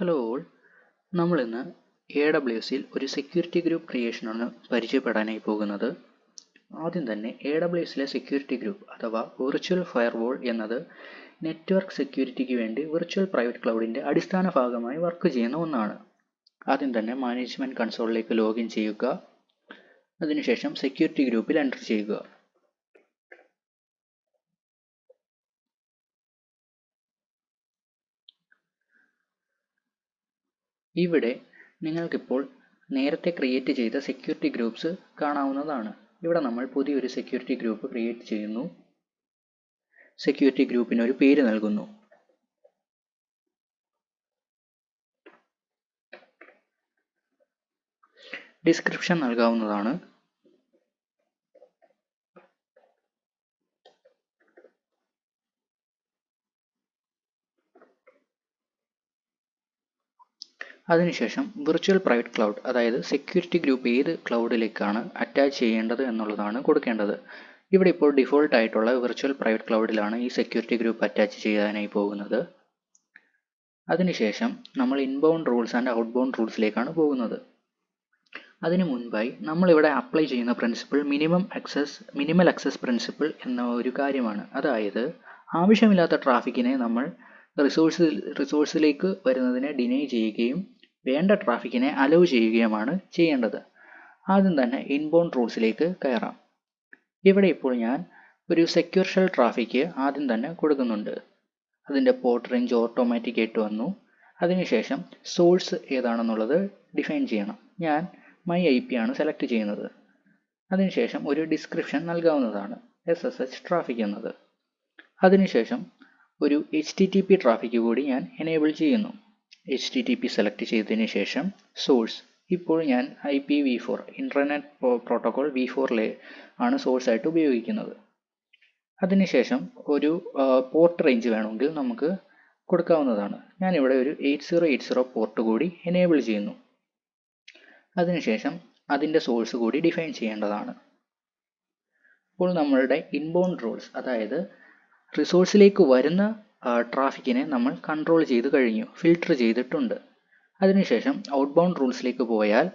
Hello all നമ്മളിന്ന് A W സിയിൽ ഒരു സെക്യൂരിറ്റി ഗ്രൂപ്പ് ക്രിയേഷനാണ് പരിചയപ്പെടാനായി പോകുന്നത്. ആദ്യം തന്നെ എ ഡബ്ല്യു എസിലെ സെക്യൂരിറ്റി ഗ്രൂപ്പ് അഥവാ വിർച്വൽ ഫയർവാൾ എന്നത് നെറ്റ്വർക്ക് സെക്യൂരിറ്റിക്ക് വേണ്ടി വിർച്വൽ പ്രൈവറ്റ് ക്ലൗഡിന്റെ അടിസ്ഥാന ഭാഗമായി വർക്ക് ചെയ്യുന്ന ഒന്നാണ്. ആദ്യം തന്നെ മാനേജ്മെന്റ് കൺസോളിലേക്ക് ലോഗിൻ ചെയ്യുക. അതിനുശേഷം സെക്യൂരിറ്റി ഗ്രൂപ്പിൽ എന്റർ ചെയ്യുക. ഇവിടെ നിങ്ങൾക്കിപ്പോൾ നേരത്തെ ക്രിയേറ്റ് ചെയ്ത സെക്യൂരിറ്റി ഗ്രൂപ്പ്സ് കാണാവുന്നതാണ്. ഇവിടെ നമ്മൾ പുതിയൊരു സെക്യൂരിറ്റി ഗ്രൂപ്പ് ക്രിയേറ്റ് ചെയ്യുന്നു. സെക്യൂരിറ്റി ഗ്രൂപ്പിന് ഒരു പേര് നൽകുന്നു. ഡിസ്ക്രിപ്ഷൻ നൽകാവുന്നതാണ്. അതിനുശേഷം വിർച്വൽ പ്രൈവറ്റ് ക്ലൗഡ് അതായത് സെക്യൂരിറ്റി ഗ്രൂപ്പ് ഏത് ക്ലൗഡിലേക്കാണ് അറ്റാച്ച് ചെയ്യേണ്ടത് എന്നുള്ളതാണ് കൊടുക്കേണ്ടത്. ഇവിടെ ഇപ്പോൾ ഡിഫോൾട്ട് ആയിട്ടുള്ള വിർച്വൽ പ്രൈവറ്റ് ക്ലൗഡിലാണ് ഈ സെക്യൂരിറ്റി ഗ്രൂപ്പ് അറ്റാച്ച് ചെയ്യാനായി പോകുന്നത്. അതിനുശേഷം നമ്മൾ ഇൻബൗണ്ട് റൂൾസ് ആൻഡ് ഔട്ട്ബൗണ്ട് റൂൾസിലേക്കാണ് പോകുന്നത്. അതിനു മുൻപായി നമ്മളിവിടെ അപ്ലൈ ചെയ്യുന്ന principle minimum access minimal access principle എന്ന ഒരു കാര്യമാണ്. അതായത് ആവശ്യമില്ലാത്ത ട്രാഫിക്കിനെ നമ്മൾ റിസോഴ്സ് റിസോഴ്സിലേക്ക് വരുന്നതിനെ ഡിനൈ ചെയ്യുകയും വേണ്ട ട്രാഫിക്കിനെ അലോ ചെയ്യുകയുമാണ് ചെയ്യേണ്ടത്. ആദ്യം തന്നെ ഇൻബോൺ റൂൾസിലേക്ക് കയറാം. ഇവിടെ ഇപ്പോൾ ഞാൻ ഒരു സെക്യൂർ ഷെൽ ട്രാഫിക്ക് ആദ്യം തന്നെ കൊടുക്കുന്നുണ്ട്. അതിന്റെ പോർട്ട് റേഞ്ച് ഓട്ടോമാറ്റിക് ആയിട്ട് വന്നു. അതിനുശേഷം സോഴ്സ് ഏതാണെന്നുള്ളത് ഡിഫൈൻ ചെയ്യണം. ഞാൻ മൈ ഐ പി ആണ് സെലക്ട് ചെയ്യുന്നത്. അതിനുശേഷം ഒരു ഡിസ്ക്രിപ്ഷൻ നൽകാവുന്നതാണ് എസ് എസ് എച്ച് ട്രാഫിക് എന്നത്. അതിനുശേഷം ഒരു H T T P traffic കൂടി ഞാൻ എനേബിൾ ചെയ്യുന്നു. എച്ച് ടി പി സെലക്ട് ചെയ്തതിന് ശേഷം സോഴ്സ് ഇപ്പോൾ ഞാൻ I P V four internet protocol V ഫോറിലെ ആണ് സോഴ്സ് ആയിട്ട് ഉപയോഗിക്കുന്നത്. അതിനുശേഷം ഒരു പോർട്ട് റേഞ്ച് വേണമെങ്കിൽ നമുക്ക് കൊടുക്കാവുന്നതാണ്. ഞാനിവിടെ ഒരു eight zero eight zero port കൂടി എനേബിൾ ചെയ്യുന്നു. അതിനുശേഷം അതിന്റെ സോഴ്സ് കൂടി ഡിഫൈൻ ചെയ്യേണ്ടതാണ്. ഇപ്പോൾ നമ്മളുടെ ഇൻബൗണ്ട് റൂൾസ് അതായത് റിസോഴ്സിലേക്ക് വരുന്ന ട്രാഫിക്കിനെ നമ്മൾ കൺട്രോൾ ചെയ്ത് കഴിഞ്ഞു ഫിൽട്ടർ ചെയ്തിട്ടുണ്ട്. അതിനുശേഷം ഔട്ട് ബൗണ്ട് റൂൾസിലേക്ക് പോയാൽ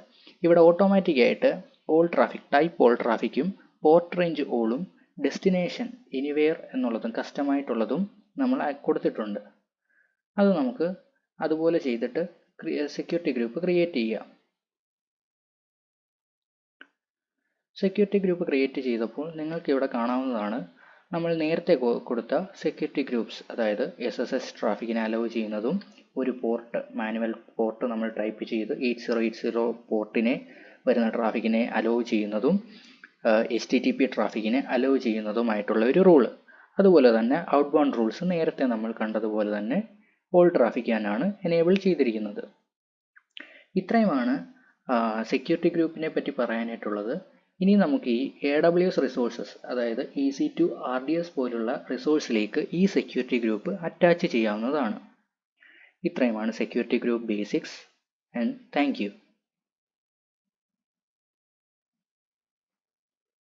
ഇവിടെ ഓട്ടോമാറ്റിക്കായിട്ട് ഓൾ ട്രാഫിക് ടൈപ്പ് ഓൾ ട്രാഫിക്കും പോർട്ട് റേഞ്ച് ഓളും ഡെസ്റ്റിനേഷൻ എനിവെയർ എന്നുള്ളതും കസ്റ്റമായിട്ടുള്ളതും നമ്മൾ കൊടുത്തിട്ടുണ്ട്. അത് നമുക്ക് അതുപോലെ ചെയ്തിട്ട് സെക്യൂരിറ്റി ഗ്രൂപ്പ് ക്രിയേറ്റ് ചെയ്യാം. സെക്യൂരിറ്റി ഗ്രൂപ്പ് ക്രിയേറ്റ് ചെയ്തപ്പോൾ നിങ്ങൾക്ക് ഇവിടെ കാണാവുന്നതാണ് നമ്മൾ നേരത്തെ കൊടുത്ത സെക്യൂരിറ്റി ഗ്രൂപ്പ്സ് അതായത് എസ് എസ് എസ് ട്രാഫിക്കിനെ അലോ ചെയ്യുന്നതും ഒരു പോർട്ട് മാനുവൽ പോർട്ട് നമ്മൾ ടൈപ്പ് ചെയ്ത് എയ്റ്റ് സീറോ എയ്റ്റ് സീറോ പോർട്ടിനെ വരുന്ന ട്രാഫിക്കിനെ അലോ ചെയ്യുന്നതും എച്ച് ടി ടി പി ട്രാഫിക്കിനെ അലോ ചെയ്യുന്നതുമായിട്ടുള്ള ഒരു റൂൾ അതുപോലെ തന്നെ ഔട്ട് ബൗണ്ട് റൂൾസ് നേരത്തെ നമ്മൾ കണ്ടതുപോലെ തന്നെ ഓൾ ട്രാഫിക്കാനാണ് എനേബിൾ ചെയ്തിരിക്കുന്നത്. ഇത്രയുമാണ് സെക്യൂരിറ്റി ഗ്രൂപ്പിനെ പറ്റി പറയാനായിട്ടുള്ളത്. ഇനി നമുക്ക് ഈ എ ഡബ്ല്യു എസ് റിസോഴ്സസ് അതായത് E C two R D S പോലുള്ള റിസോഴ്സിലേക്ക് ഈ സെക്യൂരിറ്റി ഗ്രൂപ്പ് അറ്റാച്ച് ചെയ്യാവുന്നതാണ്. ഇത്രയുമാണ് security group basics and thank you